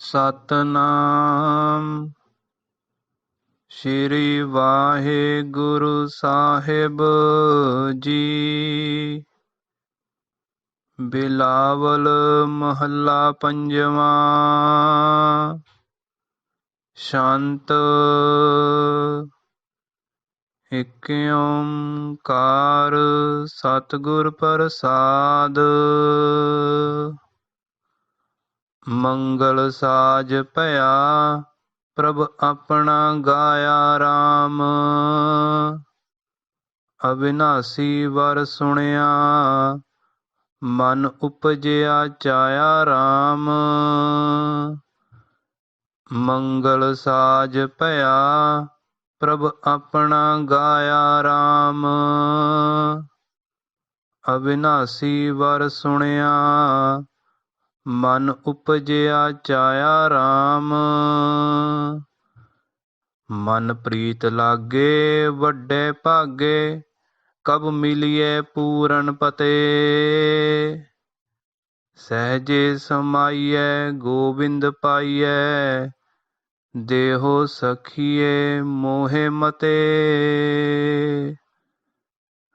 ਸਤਨਾਮ। ਸ਼੍ਰੀ ਵਾਹਿਗੁਰੂ ਸਾਹਿਬ ਜੀ। ਬਿਲਾਵਲ ਮਹੱਲਾ ਪੰਜਵਾਂ। ਸ਼ਾਂਤ ਇਕ ਓੰਕਾਰ ਸਤਿਗੁਰ ਪ੍ਰਸਾਦ। ਮੰਗਲ ਸਾਜ ਭਇਆ, ਪ੍ਰਭ ਆਪਣਾ ਗਾਇਆ RAM ਅਵਿਨਾਸੀ ਵਰ ਸੁਣਿਆ, ਮਨ ਉਪਜਿਆ ਚਾਇਆ RAM ਮੰਗਲ ਸਾਜ ਭਇਆ, ਪ੍ਰਭ ਆਪਣਾ ਗਾਇਆ RAM ਅਵਿਨਾਸੀ ਵਰ ਸੁਣਿਆ ਮਨ ਉਪਜਿਆ ਚਾਇਆ RAM ਮਨ ਪ੍ਰੀਤ ਲਾਗੇ, ਵੱਡੇ ਭਾਗੇ, ਕਬ ਮਿਲਿਏ ਪੂਰਨ ਪਤੇ। ਸਹਜੇ ਸਮਾਈਐ, ਗੋਬਿੰਦ ਪਾਈਐ, ਦੇਹੋ ਸਖੀਏ ਮੋਹਿ ਮਤੇ।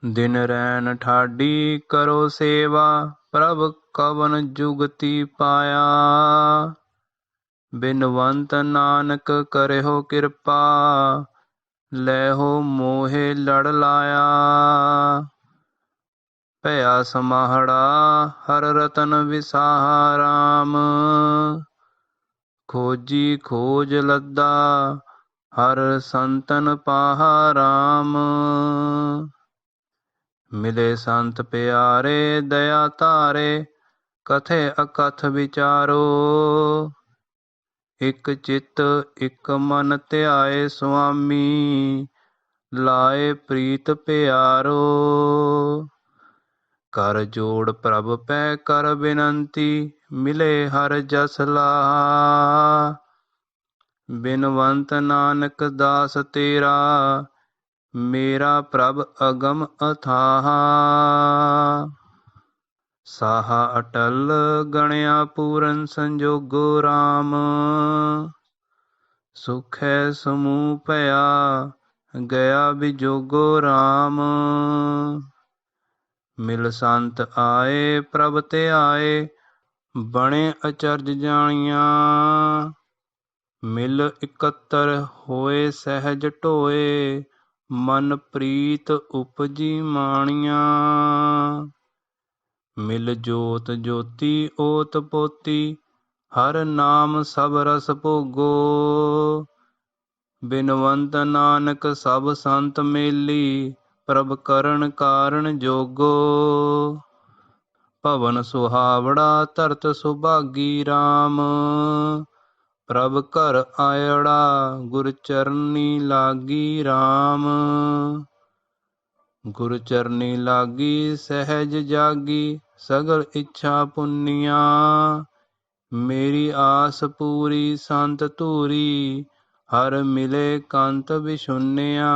ਦਿਨ ਰੈਣ ਠਾਡੀ ਕਰੋ ਸੇਵਾ ਪ੍ਰਭ ਕਵਨ ਜੁਗਤੀ ਪਾਇਆ। ਬਿਨਵੰਤ ਨਾਨਕ ਕਰਿਓ ਕਿਰਪਾ, ਲੈਹੋ ਮੋਹਿ ਲੜ ਲਾਇਆ। ਭਇਆ ਸਮਾਹੜਾ, ਹਰ ਰਤਨ ਵਿਸਾਹਾ ਰਾਮ। ਖੋਜੀ ਖੋਜ ਲੱਦਾ, ਹਰ ਸੰਤਨ ਪਾਹਾ ਰਾਮ। ਮਿਲੇ ਸੰਤ ਪਿਆਰੇ, ਦਇਆ ਧਾਰੇ, ਕਥੇ ਅਕਥ ਵਿਚਾਰੋ। ਇਕ ਚਿਤ, ਇਕ ਮਨ ਧਿਆਏ ਸੁਆਮੀ, ਲਾਏ ਪ੍ਰੀਤ ਪਿਆਰੋ। ਕਰ ਜੋੜ ਪ੍ਰਭ ਪੈ ਕਰ ਬਿਨੰਤੀ, ਮਿਲੇ ਹਰ ਜਸ ਲਾ ਬਿਨਵੰਤ ਨਾਨਕ ਦਾਸ ਤੇਰਾ ਮੇਰਾ ਪ੍ਰਭ ਅਗਮ ਅਥਾਹ। ਸਾਹਾ ਅਟਲ ਗਣਿਆ ਪੂਰਨ ਸੰਜੋਗੋ RAM ਸੁਖੈ ਸਮੂਹ ਭਇਆ, ਗਿਆ ਵਿਜੋਗੋ RAM ਮਿਲ ਸੰਤ ਆਏ, ਪ੍ਰਭ ਤੇ ਆਏ, ਬਣੇ ਅਚਰਜ ਜਾਣੀਆਂ। ਮਿਲ ਇਕੱਤਰ ਹੋਏ, ਸਹਿਜ ਢੋਏ ਮਨਪ੍ਰੀਤ ਉਪਜੀ ਮਾਣੀਆਂ। ਮਿਲ ਜੋਤ ਜੋਤੀ ਓਤ ਪੋਤੀ, ਹਰ ਨਾਮ ਸਭ ਰਸ ਭੋਗੋ। ਬਿਨਵੰਤ ਨਾਨਕ ਸਭ ਸੰਤ ਮੇਲੀ, ਪ੍ਰਭ ਕਰਨ ਕਾਰਨ ਜੋਗੋ। ਭਵਨ ਸੁਹਾਵੜਾ ਧਰਤ ਸੁਭਾਗੀ RAM ਪ੍ਰਭ ਘਰ ਆਇੜਾ, ਗੁਰ ਚਰਨੀ ਲਾਗੀ RAM ਗੁਰ ਚਰਨੀ ਲਾਗੀ, ਸਹਿਜ ਜਾਗੀ, ਸਗਲ ਇੱਛਾ ਪੁੰਨੀਆਂ। ਮੇਰੀ ਆਸ ਪੂਰੀ, ਸੰਤ ਧੂਰੀ, ਹਰ ਮਿਲੇ ਕੰਤ ਵਿਸ਼ੁੰਨਿਆ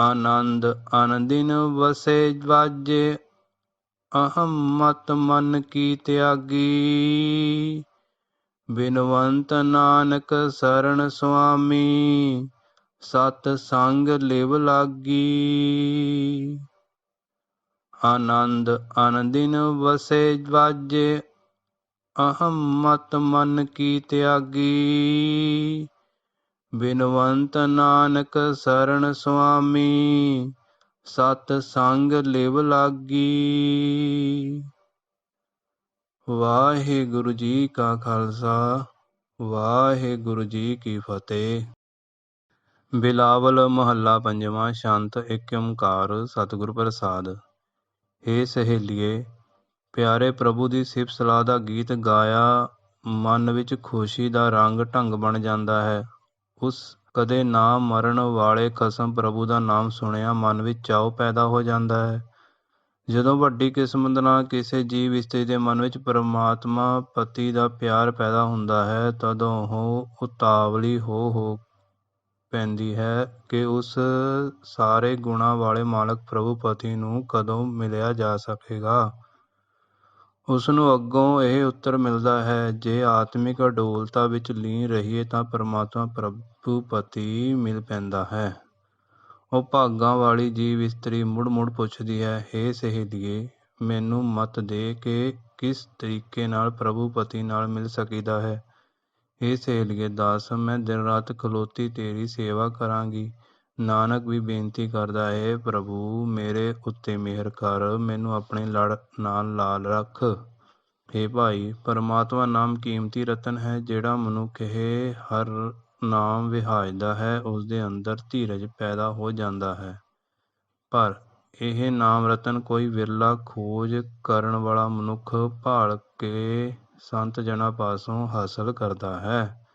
ਆਨੰਦ ਅਨੰਦਿਨ ਵਸੇ ਵਾਜੇ ਅਹਮ ਮਤ ਮਨ ਕੀ ਤਿਆਗੀ। ਬਿਨਵੰਤ ਨਾਨਕ ਸਰਣ ਸੁਆਮੀ, ਸਤ ਸੰਗ ਲਿਵ ਲਾਗੀ। ਆਨੰਦ ਅਨੰਦਿਨ ਵਸੇ ਵਾਜੇ ਅਹਮ ਮਤ ਮਨ ਕੀ ਤਿਆਗੀ। ਬਿਨਵੰਤ ਨਾਨਕ ਸਰਣ ਸੁਆਮੀ, ਸਤ ਸੰਗ ਲਿਵ ਲਾਗੀ। ਵਾਹਿਗੁਰੂ ਜੀ ਕਾ ਖਾਲਸਾ, ਵਾਹਿਗੁਰੂ ਜੀ ਕੀ ਫਤਿਹ। ਬਿਲਾਵਲ ਮਹੱਲਾ ਪੰਜਵਾਂ ਸ਼ਾਂਤ ਇੱਕ ਓੰਕਾਰ ਸਤਿਗੁਰ ਪ੍ਰਸਾਦ। ਹੇ ਸਹੇਲੀਏ, ਪਿਆਰੇ ਪ੍ਰਭੂ ਦੀ ਸਿਫਤ ਸਲਾਹ ਦਾ ਗੀਤ ਗਾਇਆ, ਮਨ ਵਿੱਚ ਖੁਸ਼ੀ ਦਾ ਰੰਗ ਢੰਗ ਬਣ ਜਾਂਦਾ ਹੈ। ਉਸ ਕਦੇ ਨਾ ਮਰਨ ਵਾਲੇ ਕਸਮ ਪ੍ਰਭੂ ਦਾ ਨਾਮ ਸੁਣਿਆ, ਮਨ ਵਿੱਚ ਚਾਉ ਪੈਦਾ ਹੋ ਜਾਂਦਾ ਹੈ। ਜਦੋਂ ਵੱਡੀ ਕਿਸਮਤ ਨਾਲ ਕਿਸੇ ਜੀਵ ਇਸਤਰੀ ਦੇ ਮਨ ਵਿੱਚ ਪਰਮਾਤਮਾ ਪਤੀ ਦਾ ਪਿਆਰ ਪੈਦਾ ਹੁੰਦਾ ਹੈ, ਤਦੋਂ ਉਹ ਉਤਾਵਲੀ ਹੋ ਹੋ ਪੈਂਦੀ ਹੈ ਕਿ ਉਸ ਸਾਰੇ ਗੁਣਾਂ ਵਾਲੇ ਮਾਲਕ ਪ੍ਰਭੂ ਪਤੀ ਨੂੰ ਕਦੋਂ ਮਿਲਿਆ ਜਾ ਸਕੇਗਾ। ਉਸ ਨੂੰ ਅੱਗੋਂ ਇਹ ਉੱਤਰ ਮਿਲਦਾ ਹੈ, ਜੇ ਆਤਮਿਕ ਅਡੋਲਤਾ ਵਿੱਚ ਲੀਨ ਰਹੀਏ ਤਾਂ ਪਰਮਾਤਮਾ ਪ੍ਰਭੂ ਪਤੀ ਮਿਲ ਪੈਂਦਾ ਹੈ। ਉਹ ਭਾਗਾਂ ਵਾਲੀ ਜੀਵ ਇਸਤਰੀ ਮੁੜ ਮੁੜ ਪੁੱਛਦੀ ਹੈ, ਹੇ ਸਹੇਲੀਏ, ਮੈਨੂੰ ਮਤ ਦੇ ਕਿ ਕਿਸ ਤਰੀਕੇ ਨਾਲ ਪ੍ਰਭੂ ਪਤੀ ਨਾਲ ਮਿਲ ਸਕੀਦਾ ਹੈ? ਹੇ ਸਹੇਲੀਏ, ਦਾਸ, ਮੈਂ ਦਿਨ ਰਾਤ ਖਲੋਤੀ ਤੇਰੀ ਸੇਵਾ ਕਰਾਂਗੀ। ਨਾਨਕ ਵੀ ਬੇਨਤੀ ਕਰਦਾ, ਹੈ ਪ੍ਰਭੂ, ਮੇਰੇ ਉੱਤੇ ਮਿਹਰ ਕਰ, ਮੈਨੂੰ ਆਪਣੇ ਲੜ ਨਾਲ ਲਾਲ ਰੱਖ। ਹੇ ਭਾਈ, ਪਰਮਾਤਮਾ ਨਾਮ ਕੀਮਤੀ ਰਤਨ ਹੈ, ਜਿਹੜਾ ਮਨੁੱਖ ਇਹ ਹਰ ਨਾਮ ਵਿਹਾਜਦਾ ਹੈ, ਉਸਦੇ ਅੰਦਰ ਧੀਰਜ ਪੈਦਾ ਹੋ ਜਾਂਦਾ ਹੈ। ਪਰ ਇਹ ਨਾਮ ਰਤਨ ਕੋਈ ਵਿਰਲਾ ਖੋਜ ਕਰਨ ਵਾਲਾ ਮਨੁੱਖ ਭਾਲ ਕੇ ਸੰਤ ਜਨਾਂ ਪਾਸੋਂ ਹਾਸਲ ਕਰਦਾ ਹੈ।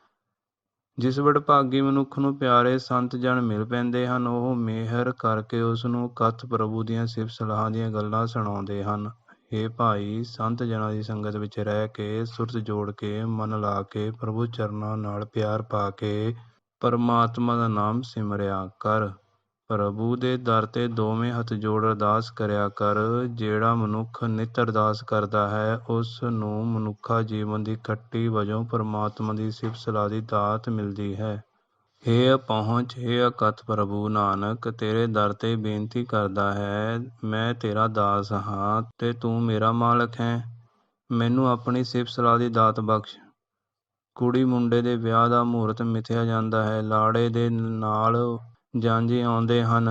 ਜਿਸ ਵਡਭਾਗੀ ਮਨੁੱਖ ਨੂੰ ਪਿਆਰੇ ਸੰਤ ਜਨ ਮਿਲ ਪੈਂਦੇ ਹਨ, ਉਹ ਮਿਹਰ ਕਰਕੇ ਉਸ ਨੂੰ ਕਥ ਪ੍ਰਭੂ ਦੀਆਂ ਸਿਫਤ ਸਲਾਹਾਂ ਦੀਆਂ ਗੱਲਾਂ ਸੁਣਾਉਂਦੇ ਹਨ। ਹੇ ਭਾਈ, ਸੰਤ ਜਨਾਂ ਦੀ ਸੰਗਤ ਵਿੱਚ ਰਹਿ ਕੇ ਸੁਰਤ ਜੋੜ ਕੇ ਮਨ ਲਾ ਕੇ ਪ੍ਰਭੂ ਚਰਨਾਂ ਨਾਲ ਪਿਆਰ ਪਾ ਕੇ ਪਰਮਾਤਮਾ ਦਾ ਨਾਮ ਸਿਮਰਿਆ ਕਰ। ਪ੍ਰਭੂ ਦੇ ਦਰ ਤੇ ਦੋਵੇਂ ਹੱਥ ਜੋੜ ਅਰਦਾਸ ਕਰਿਆ ਕਰ। ਜਿਹੜਾ ਮਨੁੱਖ ਨਿਤ ਅਰਦਾਸ ਕਰਦਾ ਹੈ, ਉਸ ਨੂੰ ਮਨੁੱਖਾ ਜੀਵਨ ਦੀ ਖੱਟੀ ਵਜੋਂ ਪਰਮਾਤਮਾ ਦੀ ਸਿਫਤ ਸਲਾਹ ਦੀ ਦਾਤ ਮਿਲਦੀ ਹੈ। ਹੇ ਪਹੁੰਚ, ਹੇ ਅਕਥ ਪ੍ਰਭੂ ਨਾਨਕ, ਤੇਰੇ ਦਰ ਤੇ ਬੇਨਤੀ ਕਰਦਾ ਹੈ, ਮੈਂ ਤੇਰਾ ਦਾਸ ਹਾਂ ਅਤੇ ਤੂੰ ਮੇਰਾ ਮਾਲਕ ਹੈ। ਮੈਨੂੰ ਆਪਣੀ ਸਿਫਤ ਸਲਾਹ ਦੀ ਦਾਤ ਬਖਸ਼। ਕੁੜੀ ਮੁੰਡੇ ਦੇ ਵਿਆਹ ਦਾ ਮਹੂਰਤ ਮਿਥਿਆ ਜਾਂਦਾ ਹੈ। ਲਾੜੇ ਦੇ ਨਾਲ ਜਾਂਝੀ ਆਉਂਦੇ ਹਨ।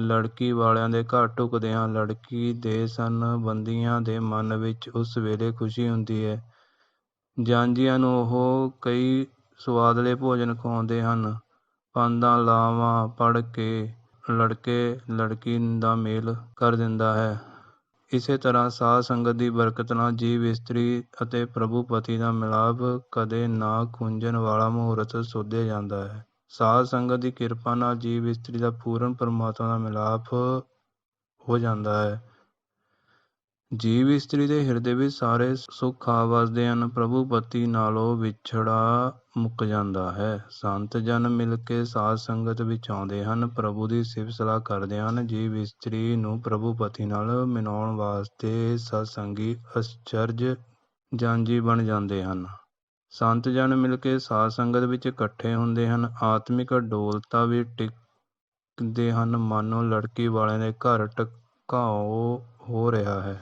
ਲੜਕੀ ਵਾਲਿਆਂ ਦੇ ਘਰ ਢੁਕਦੇ ਹਾਂ। ਲੜਕੀ ਦੇ ਸੰਬੰਧੀਆਂ ਦੇ ਮਨ ਵਿੱਚ ਉਸ ਵੇਲੇ ਖੁਸ਼ੀ ਹੁੰਦੀ ਹੈ। ਜਾਂਝੀਆਂ ਨੂੰ ਉਹ ਕਈ ਸੁਆਦਲੇ ਭੋਜਨ ਖਵਾਉਂਦੇ ਹਨ। ਪਾਂਦਾਂ ਲਾਵਾਂ ਪੜ੍ਹ ਕੇ ਲੜਕੇ ਲੜਕੀ ਦਾ ਮੇਲ ਕਰ ਦਿੰਦਾ ਹੈ। ਇਸੇ ਤਰ੍ਹਾਂ ਸਾਧ ਸੰਗਤ ਦੀ ਬਰਕਤ ਨਾਲ ਜੀਵ ਇਸਤਰੀ ਅਤੇ ਪ੍ਰਭੂ ਪਤੀ ਦਾ ਮਿਲਾਪ ਕਦੇ ਨਾ ਖੁੰਝਣ ਵਾਲਾ ਮਹੂਰਤ ਸੋਧਿਆ ਜਾਂਦਾ ਹੈ। ਸਾਧ ਸੰਗਤ ਦੀ ਕਿਰਪਾ ਨਾਲ ਜੀਵ ਇਸਤਰੀ ਦਾ ਪੂਰਨ ਪਰਮਾਤਮਾ ਦਾ ਮਿਲਾਪ ਹੋ ਜਾਂਦਾ ਹੈ। ਜੀਵ ਇਸਤਰੀ ਦੇ ਹਿਰਦੇ ਵਿੱਚ ਸਾਰੇ ਸੁੱਖ ਆ ਵਸਦੇ ਹਨ ਪ੍ਰਭੂ ਪਤੀ ਨਾਲੋਂ ਵਿਛੜਾ ਮੁੱਕ ਜਾਂਦਾ ਹੈ। ਸੰਤ ਜਨ ਮਿਲ ਕੇ ਸਾਧ ਸੰਗਤ ਵਿੱਚ ਆਉਂਦੇ ਹਨ, ਪ੍ਰਭੂ ਦੀ ਸਿਫਤ ਸਲਾਹ ਕਰਦੇ ਹਨ। ਜੀਵ ਇਸਤਰੀ ਨੂੰ ਪ੍ਰਭੂ ਪਤੀ ਨਾਲ ਮਿਲਾਉਣ ਵਾਸਤੇ ਸਤਸੰਗੀ, ਅਚਰਜ ਜਾਂਜੀ ਬਣ ਜਾਂਦੇ ਹਨ। ਸੰਤ ਜਨ ਮਿਲ ਕੇ ਸਾਧ ਸੰਗਤ ਵਿੱਚ ਇਕੱਠੇ ਹੁੰਦੇ ਹਨ। ਆਤਮਿਕ ਡੋਲਤਾ ਵੀ ਟਿਕਦੇ ਹਨ। ਮਾਨੋ ਲੜਕੀ ਵਾਲਿਆਂ ਦੇ ਘਰ ਟਕਾਓ ਹੋ ਰਿਹਾ ਹੈ।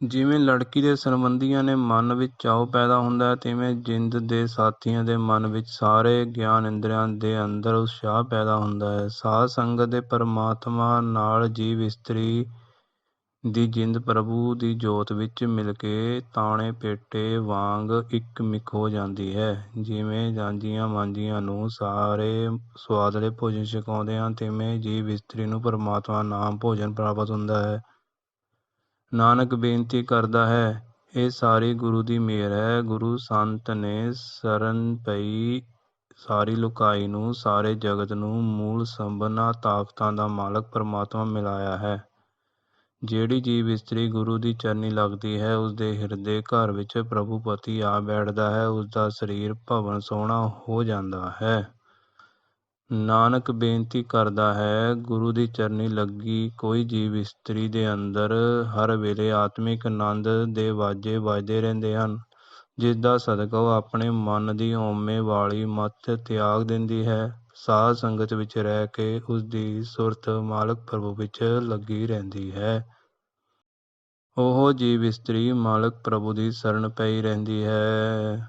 ਜਿਵੇਂ ਲੜਕੀ ਦੇ ਸੰਬੰਧੀਆਂ ਨੇ ਮਨ ਵਿੱਚ ਚਾਉ ਪੈਦਾ ਹੁੰਦਾ ਹੈ, ਤਿਵੇਂ ਜਿੰਦ ਦੇ ਸਾਥੀਆਂ ਦੇ ਮਨ ਵਿੱਚ ਸਾਰੇ ਗਿਆਨ ਇੰਦਰੀਆਂ ਦੇ ਅੰਦਰ ਉਤਸ਼ਾਹ ਪੈਦਾ ਹੁੰਦਾ ਹੈ। ਸਾਧ ਸੰਗਤ ਦੇ ਪਰਮਾਤਮਾ ਨਾਲ ਜੀਵ ਇਸਤਰੀ ਦੀ ਜਿੰਦ ਪ੍ਰਭੂ ਦੀ ਜੋਤ ਵਿੱਚ ਮਿਲ ਕੇ ਤਾਣੇ, ਪੇਟੇ ਵਾਂਗ ਇੱਕ ਮਿੱਕ ਹੋ ਜਾਂਦੀ ਹੈ। ਜਿਵੇਂ ਜਾਂਝੀਆਂ ਮਾਂਝੀਆਂ ਨੂੰ ਸਾਰੇ ਸੁਆਦਲੇ ਭੋਜਨ ਛਕਾਉਂਦੇ ਹਨ, ਤਿਵੇਂ ਜੀਵ ਇਸਤਰੀ ਨੂੰ ਪਰਮਾਤਮਾ ਨਾਮ ਭੋਜਨ ਪ੍ਰਾਪਤ ਹੁੰਦਾ ਹੈ। ਨਾਨਕ ਬੇਨਤੀ ਕਰਦਾ ਹੈ, ਇਹ ਸਾਰੀ ਗੁਰੂ ਦੀ ਮਿਹਰ ਹੈ। ਗੁਰੂ ਸੰਤ ਨੇ ਸਰਨ ਪਈ ਸਾਰੀ ਲੁਕਾਈ ਨੂੰ, ਸਾਰੇ ਜਗਤ ਨੂੰ ਮੂਲ ਸੰਭਨਾ ਤਾਕਤਾਂ ਦਾ ਮਾਲਕ ਪਰਮਾਤਮਾ ਮਿਲਾਇਆ ਹੈ। ਜਿਹੜੀ ਜੀਵ ਇਸਤਰੀ ਗੁਰੂ ਦੀ ਚਰਨੀ ਲੱਗਦੀ ਹੈ ਉਸ ਦੇ ਹਿਰਦੇ ਘਰ ਵਿੱਚ ਪ੍ਰਭੂ ਪਤੀ ਆ ਬੈਠਦਾ ਹੈ ਉਸ ਦਾ ਸਰੀਰ ਭਵਨ ਸੋਹਣਾ ਹੋ ਜਾਂਦਾ ਹੈ। ਨਾਨਕ ਬੇਨਤੀ ਕਰਦਾ ਹੈ, ਗੁਰੂ ਦੀ ਚਰਨੀ ਲੱਗੀ ਕੋਈ ਜੀਵ ਇਸਤਰੀ ਦੇ ਅੰਦਰ, ਹਰ ਵੇਲੇ ਆਤਮਿਕ ਆਨੰਦ ਦੇ ਵਾਜੇ ਵੱਜਦੇ ਰਹਿੰਦੇ ਹਨ ਜਿਸ ਦਾ ਸਦਕਾ ਉਹ ਆਪਣੇ ਮਨ ਦੀ ਓਮੇ ਵਾਲੀ ਮੱਤ ਤਿਆਗ ਦਿੰਦੀ ਹੈ, ਸਾਧ ਸੰਗਤ ਵਿੱਚ ਰਹਿ ਕੇ ਉਸ ਦੀ ਸੁਰਤ ਮਾਲਕ ਪ੍ਰਭੂ ਵਿੱਚ ਲੱਗੀ ਰਹਿੰਦੀ ਹੈ। ਉਹ ਜੀਵ ਇਸਤਰੀ ਮਾਲਕ ਪ੍ਰਭੂ ਦੀ ਸ਼ਰਨ ਪਈ ਰਹਿੰਦੀ ਹੈ।